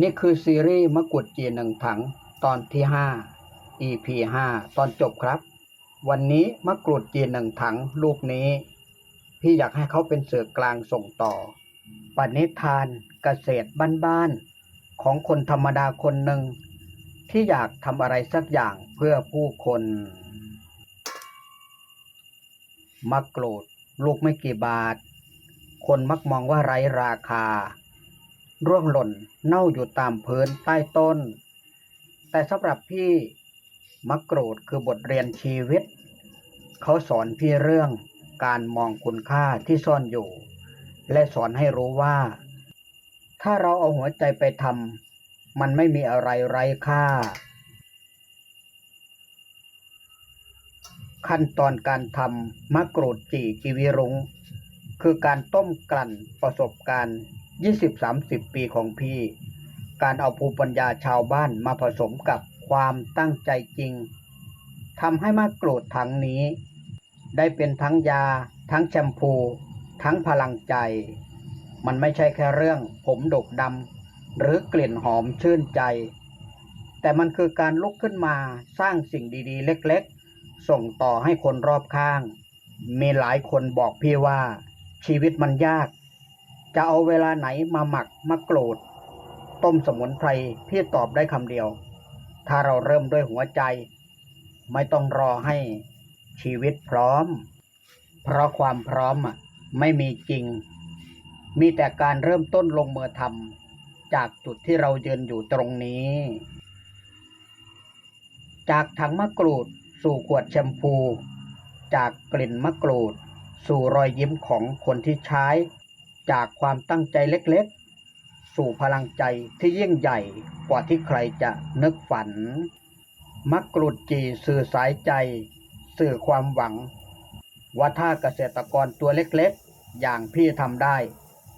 นี่คือซีรีส์มะกรูดจีนหนึ่งถัง ตอนที่ 5 EP 5 ตอนจบครับ วันนี้มะกรูดจีนหนึ่งถังลูกนี้ พี่อยากให้เขาเป็นสื่อกลางส่งต่อ ปณิธานเกษตรบ้านๆ ของคนธรรมดาคนหนึ่ง ที่อยากทำอะไรสักอย่างเพื่อผู้คนมะกรูดลูกไม่กี่บาท คนมักมองว่าไร้ราคา ร่วงหล่นเน่าอยู่ตามพื้นใต้ต้น แต่สำหรับพี่มะกรูดคือบทเรียนชีวิต เขาสอนพี่เรื่องการมองคุณค่าที่ซ่อนอยู่ และสอนให้รู้ว่า ถ้าเราเอาหัวใจไปทำมันไม่มีอะไรไร้ค่า ขั้นตอนการทำมะกรูดจีกีวิรุง คือการต้มกลั่นประสบการณ์ 20-30ปีของพี่ การเอาภูมิปัญญาชาวบ้านมาผสมกับความตั้งใจจริงทำให้มะกรูดถังนี้ ได้เป็นทั้งยา ทั้งแชมพู ทั้งพลังใจ มันไม่ใช่แค่เรื่องผมดกดำหรือกลิ่นหอมชื่นใจ แต่มันคือการลุกขึ้นมาสร้างสิ่งดีๆ เล็กๆ ส่งต่อให้คนรอบข้าง มีหลายคนบอกพี่ว่าชีวิตมันยาก จะเอาเวลาไหนมาหมักมะกรูด ต้มสมุนไพรพี่ตอบได้คำเดียว ถ้าเราเริ่มด้วยหัวใจ ไม่ต้องรอให้ชีวิตพร้อม เพราะความพร้อมอะไม่มีจริง มีแต่การเริ่มต้นลงมือทำจากจุดที่เราเยืนอยู่ตรงนี้ จากถังมะกรูดสู่ขวดแชมพู จากกลิ่นมะกรูด สู่รอยยิ้มของคนที่ใช้ จากความตั้งใจเล็กๆ สู่พลังใจที่ยิ่งใหญ่กว่าที่ใครจะนึกฝันมะกรูดจีสื่อสายใจ สื่อความหวัง ว่าถ้าเกษตรกรตัวเล็กๆ อย่างพี่ทำได้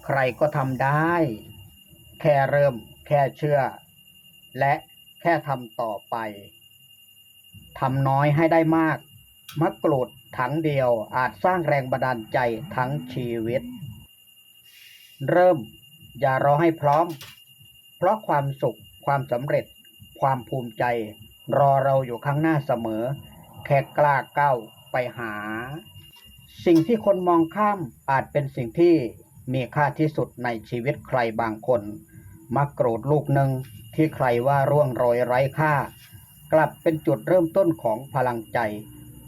ใครก็ทำได้ แค่เริ่ม แค่เชื่อ และแค่ทำต่อไปทำน้อยให้ได้มากมะกรูดถังเดียวอาจสร้างแรงบันดาลใจทั้งชีวิต เริ่มอย่ารอให้พร้อม เพราะความสุขความสำเร็จ ความภูมิใจ รอเราอยู่ข้างหน้าเสมอ แค่กล้าก้าวไปหา สิ่งที่คนมองข้ามอาจเป็นสิ่งที่มีค่าที่สุดในชีวิตใครบางคนมะกโกรูดลูกหนึ่งที่ใครว่าร่วงโรยไร้ค่า กลับเป็นจุดเริ่มต้นของพลังใจ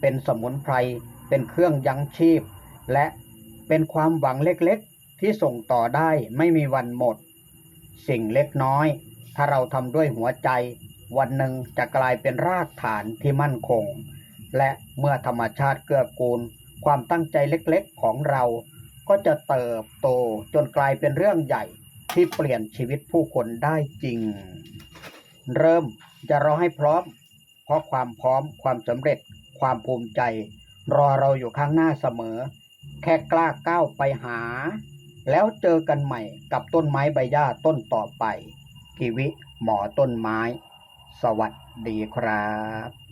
เป็นสมุนไพร เป็นเครื่องยั้งชีพ และเป็นความหวังเล็ก ที่ส่งต่อได้ไม่มีวันหมด สิ่งเล็กน้อย ถ้าเราทำด้วยหัวใจ วันหนึ่งจะกลายเป็นรากฐานที่มั่นคง และเมื่อธรรมชาติเกื้อกูล ความตั้งใจเล็กๆของเรา ก็จะเติบโตจนกลายเป็นเรื่องใหญ่ที่เปลี่ยนชีวิตผู้คนได้จริง เริ่มจะรอให้พร้อม เพราะความพร้อมความสำเร็จ ความภูมิใจ รอเราอยู่ข้างหน้าเสมอ แค่กล้าก้าวไปหา แล้วเจอกันใหม่กับต้นไม้ใบหญ้าต้นต่อไปกิวิหมอต้นไม้ สวัสดีครับ